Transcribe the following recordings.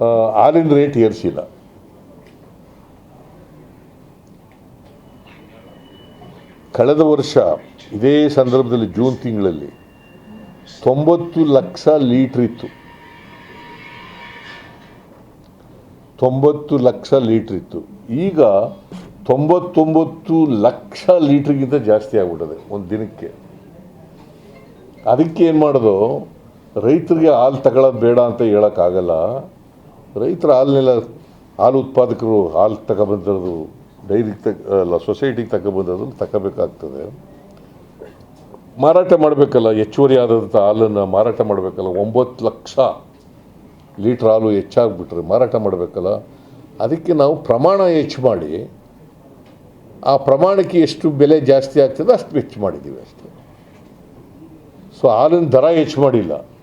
ಹಾಲಿನ ರೇಟ್ ಏರಿಸಿಲ್ಲ. ಕಳೆದ ವರ್ಷ ಇದೇ ಸಂದರ್ಭದಲ್ಲಿ ಜೂನ್ ತಿಂಗಳಲ್ಲಿ ತೊಂಬತ್ತು ಲಕ್ಷ ಲೀಟ್ರ್ ಇತ್ತು. ತೊಂಬತ್ತು ಲಕ್ಷ ಲೀಟ್ರ್ ಇತ್ತು. ಈಗ ತೊಂಬತ್ತೊಂಬತ್ತು ಲಕ್ಷ ಲೀಟ್ರಿಗಿಂತ ಜಾಸ್ತಿ ಆಗ್ಬಿಟ್ಟದೆ ಒಂದು ದಿನಕ್ಕೆ. ಅದಕ್ಕೆ ಏನು ಮಾಡೋದು? ರೈತರಿಗೆ ಹಾಲು ತಗೊಳ್ಳೋದು ಬೇಡ ಅಂತ ಹೇಳೋಕ್ಕಾಗಲ್ಲ. ರೈತರ ಹಾಲನ್ನೆಲ್ಲ ಹಾಲು ಉತ್ಪಾದಕರು, ಹಾಲು ತಗೊಬಂದಿರೋದು ಡೈರಿಗೆ ತಗ, ಅಲ್ಲ, ಸೊಸೈಟಿಗೆ ತಗೊಬಂದಿರೋದು ತಗೋಬೇಕಾಗ್ತದೆ. ಮಾರಾಟ ಮಾಡಬೇಕಲ್ಲ, ಹೆಚ್ಚುವರಿ ಆದಂಥ ಹಾಲನ್ನು ಮಾರಾಟ ಮಾಡಬೇಕಲ್ಲ, ಒಂಬತ್ತು ಲಕ್ಷ ಲೀಟ್ರ್ ಹಾಲು ಹೆಚ್ಚಾಗ್ಬಿಟ್ರೆ ಮಾರಾಟ ಮಾಡಬೇಕಲ್ಲ, ಅದಕ್ಕೆ ನಾವು ಪ್ರಮಾಣ ಹೆಚ್ಚು ಮಾಡಿ, ಆ ಪ್ರಮಾಣಕ್ಕೆ ಎಷ್ಟು ಬೆಲೆ ಜಾಸ್ತಿ ಆಗ್ತದೆ ಅಷ್ಟು ಹೆಚ್ಚು ಮಾಡಿದ್ದೀವಿ ಅಷ್ಟೇ. ಸೊ, ಹಾಲಿನ ದರ ಹೆಚ್ಚು ಮಾಡಿಲ್ಲ.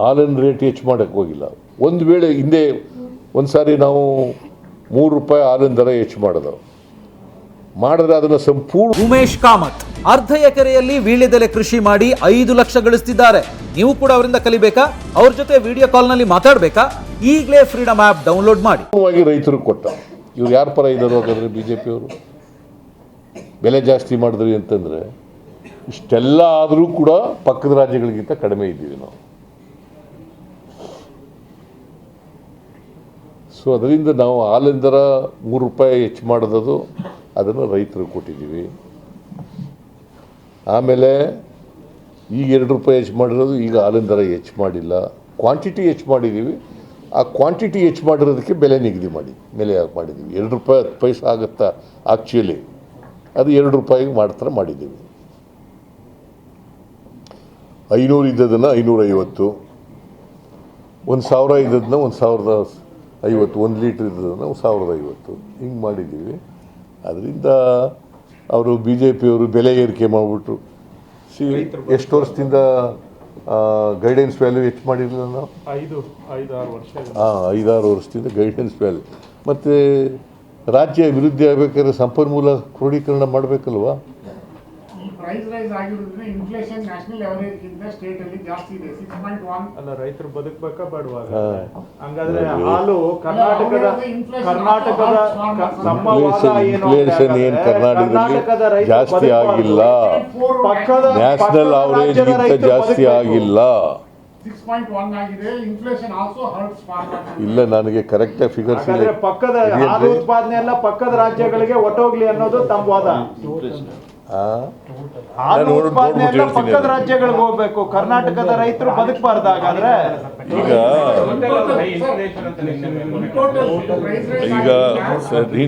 ಹಾಲಿನ ರೇಟ್ ಹೆಚ್ಚು ಮಾಡೋಕ್ಕೆ ಹೋಗಿಲ್ಲ. ಒಂದು ವೇಳೆ ಹಿಂದೆ ಒಂದು ಸಾರಿ ನಾವು ಮೂರು ರೂಪಾಯಿ ಹಾಲಿನ ದರ ಹೆಚ್ಚು ಮಾಡಿದವು. ಮಾಡಿದ್ರೆ ಅದನ್ನು ಸಂಪೂರ್ಣ ಉಮೇಶ್ ಕಾಮತ್ ಅರ್ಧ ಎಕರೆಯಲ್ಲಿ ವೀಳ್ಯದೆಲೆ ಕೃಷಿ ಮಾಡಿ ಐದು ಲಕ್ಷ ಗಳಿಸ್ತಿದ್ದಾರೆ. ನೀವು ಕೂಡ ಅವರಿಂದ ಕಲಿಬೇಕಾ? ಅವ್ರ ಜೊತೆ ವಿಡಿಯೋ ಕಾಲ್ನಲ್ಲಿ ಮಾತಾಡಬೇಕಾ? ಈಗಲೇ ಫ್ರೀಡಮ್ ಆಪ್ ಡೌನ್ಲೋಡ್ ಮಾಡಿ. ರೈತರು ರೈತರಿಗೆ ಕೊಟ್ಟ. ಇವ್ರು ಯಾರ ಪರ ಇದ್ದಾರೆ ಹೋಗಿದ್ರೆ ಬಿ ಜೆ ಪಿಯವರು ಬೆಲೆ ಜಾಸ್ತಿ ಮಾಡಿದ್ರಿ ಅಂತಂದರೆ ಇಷ್ಟೆಲ್ಲ ಆದರೂ ಕೂಡ ಪಕ್ಕದ ರಾಜ್ಯಗಳಿಗಿಂತ ಕಡಿಮೆ ಇದ್ದೀವಿ ನಾವು. ಸೊ ಅದರಿಂದ ನಾವು ಹಾಲಿನ ದರ ಮೂರು ರೂಪಾಯಿ ಹೆಚ್ಚು ಮಾಡೋದು ಅದನ್ನು ರೈತರಿಗೆ ಕೊಟ್ಟಿದ್ದೀವಿ. ಆಮೇಲೆ ಈಗ ಎರಡು ರೂಪಾಯಿ ಹೆಚ್ಚು ಮಾಡಿರೋದು ಈಗ ಹಾಲಿನ ದರ ಹೆಚ್ಚು ಮಾಡಿಲ್ಲ. ಕ್ವಾಂಟಿಟಿ ಹೆಚ್ಚು ಮಾಡಿದ್ದೀವಿ. ಆ ಕ್ವಾಂಟಿಟಿ ಹೆಚ್ಚು ಮಾಡಿರೋದಕ್ಕೆ ಬೆಲೆ ನಿಗದಿ ಮಾಡಿ, ಬೆಲೆ ಮಾಡಿದ್ದೀವಿ. ಎರಡು ರೂಪಾಯಿ ಹತ್ತು ಪೈಸೆ ಆಗುತ್ತಾ ಆ್ಯಕ್ಚುಲಿ ಅದು ಎರಡು ರೂಪಾಯಿಗೆ ಮಾಡ್ತಾರ ಮಾಡಿದ್ದೀವಿ. ಐನೂರು ಇದ್ದದನ್ನು ಐನೂರೈವತ್ತು. ಒಂದು ಸಾವಿರ ಇದ್ದದನ್ನ ಒಂದು ಸಾವಿರದ ಐವತ್ತು ಒಂದು ಲೀಟ್ರ್ ಇದ್ದದ್ದು ನಾವು ಸಾವಿರದ ಐವತ್ತು. ಹಿಂಗೆ ಮಾಡಿದ್ದೀವಿ. ಅದರಿಂದ ಅವರು ಬಿ ಜೆ ಪಿಯವರು ಬೆಲೆ ಏರಿಕೆ ಮಾಡಿಬಿಟ್ರು. ಸಿ ಎಷ್ಟು ವರ್ಷದಿಂದ ಗೈಡೆನ್ಸ್ ವ್ಯಾಲ್ಯೂ ಹೆಚ್ಚು ಮಾಡಿರಲಿಲ್ಲ ನಾವು? ಐದು ಐದು ಆರು ವರ್ಷ. ಹಾಂ ಐದಾರು ವರ್ಷದಿಂದ ಗೈಡೆನ್ಸ್ ವ್ಯಾಲ್ಯೂ ಮತ್ತು ರಾಜ್ಯ ಅಭಿವೃದ್ಧಿ ಆಗಬೇಕಾದ್ರೆ ಸಂಪನ್ಮೂಲ ಕ್ರೋಢೀಕರಣ ಮಾಡಬೇಕಲ್ವಾ? ಪ್ರೈಸ್ ರೈಸ್ ಆಗಿರೋದ್ರಿಂದ ಇನ್ಫ್ಲೇಷನ್ ನ್ಯಾಷನಲ್ ಗಿಂತ ಸ್ಟೇಟ್ ಅಲ್ಲಿ ಜಾಸ್ತಿ ಇದೆ. ಸಿಕ್ಸ್ ಪಾಯಿಂಟ್ ಒನ್ ಅಲ್ಲ ರೈತರು ಬದುಕ್ಬೇಕಾ ಬೇಡವಾಗ? ಹಂಗಾದ್ರೆ ಹಾಲು ಕರ್ನಾಟಕದ ಕರ್ನಾಟಕದ ಸಂಭವ ಏನು ಇನ್ಫ್ಲೇಷನ್ ಏನು ಕರ್ನಾಟಕದಲ್ಲಿ ಜಾಸ್ತಿ ಆಗಿಲ್ಲ. ಪಕ್ಕದ ನ್ಯಾಷನಲ್ ಅವರೇಜ್ ಗಿಂತ ಜಾಸ್ತಿ ಆಗಿಲ್ಲ. ಸಿಕ್ಸ್ ಪಾಯಿಂಟ್ ಒನ್ ಆಗಿದೆ. ಇನ್ಫ್ಲೇಷನ್ ಆಲ್ಸೋ ಹರ್ಟ್ಸ್ ಫಾರ್ಮರ್ ಇಲ್ಲ ನನಗೆ ಕರೆಕ್ಟ್ ಫಿಗರ್ಸ್ ಇಲ್ಲ ಹಾಗಾದ್ರೆ ಪಕ್ಕದ ಹಾಲು ಉತ್ಪಾದನೆ ಎಲ್ಲ ಪಕ್ಕದ ರಾಜ್ಯಗಳಿಗೆ ಒಟ್ಟೋಗ್ಲಿ ಅನ್ನೋದು ತಮ್ಮ ವಾದ? ಹಾಲು ಉತ್ಪಾದನೆ ಎಲ್ಲ ಪಕ್ಕದ ರಾಜ್ಯಗಳಿಗೆ ಹೋಗ್ಬೇಕು. ಕರ್ನಾಟಕದ ರೈತರು ಬದುಕಬಾರ್ದು ಹಾಗಾದ್ರೆ. ಈಗ ಈಗ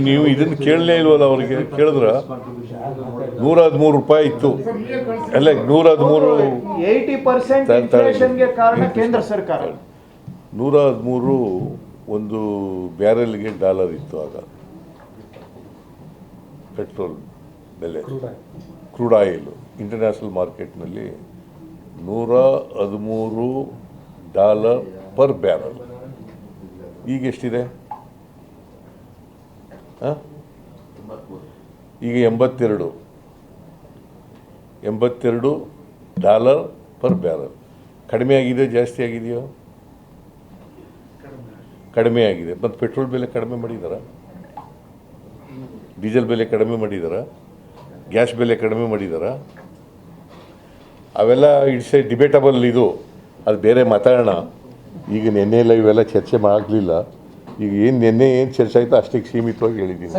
ನೀವು ಇದನ್ನು ಕೇಳಲೇ ಇಲ್ವಲ್ಲ ಅವರಿಗೆ? ಕೇಳಿದ್ರ? ನೂರ ಹದಿಮೂರು ರೂಪಾಯಿ ಇತ್ತು. ಅಲ್ಲ ನೂರ ಹದಿಮೂರು ಏಯ್ಟಿ ಪರ್ಸೆಂಟ್ ಇನ್ಫ್ಲೇಷನ್ಗೆ ಕಾರಣ ಕೇಂದ್ರ ಸರ್ಕಾರ. ನೂರ ಹದಿಮೂರು ಒಂದು ಬ್ಯಾರೆಲ್ಗೆ ಡಾಲರ್ ಇತ್ತು ಆಗ. ಪೆಟ್ರೋಲ್ ಬೆಲೆ. Crude oil. ಇಂಟರ್ನ್ಯಾಷನಲ್ ಮಾರ್ಕೆಟ್ನಲ್ಲಿ ನೂರ ಹದಿಮೂರು ಡಾಲರ್ ಪರ್ ಬ್ಯಾರಲ್. ಈಗ ಎಷ್ಟಿದೆ? ಆ? ಈಗ ಎಂಬತ್ತೆರಡು. ಎಂಬತ್ತೆರಡು ಡಾಲರ್ ಪರ್ ಬ್ಯಾರಲ್. ಕಡಿಮೆ ಆಗಿದೆಯೋ ಜಾಸ್ತಿ ಆಗಿದೆಯೋ? ಕಡಿಮೆ ಆಗಿದೆ. ಮತ್ತು ಪೆಟ್ರೋಲ್ ಬೆಲೆ ಕಡಿಮೆ ಮಾಡಿದಾರ? ಡೀಸೆಲ್ ಬೆಲೆ ಕಡಿಮೆ ಮಾಡಿದಾರ? ಗ್ಯಾಸ್ ಬೆಲೆ ಕಡಿಮೆ ಮಾಡಿದಾರ. ಅವೆಲ್ಲ ಇಟ್ಸ್ ಎ ಡಿಬೇಟಬಲ್ ಇದು. ಅದು ಬೇರೆ ಮಾತಾಡೋಣ. ಈಗ ನೆನ್ನೆ ಎಲ್ಲ ಇವೆಲ್ಲ ಚರ್ಚೆ ಆಗಲಿಲ್ಲ ಈಗ ಏನು ನೆನ್ನೆ ಏನು ಚರ್ಚೆ ಆಯಿತು ಅಷ್ಟಕ್ಕೆ ಸೀಮಿತವಾಗಿ ಹೇಳಿದ್ದೀನಿ.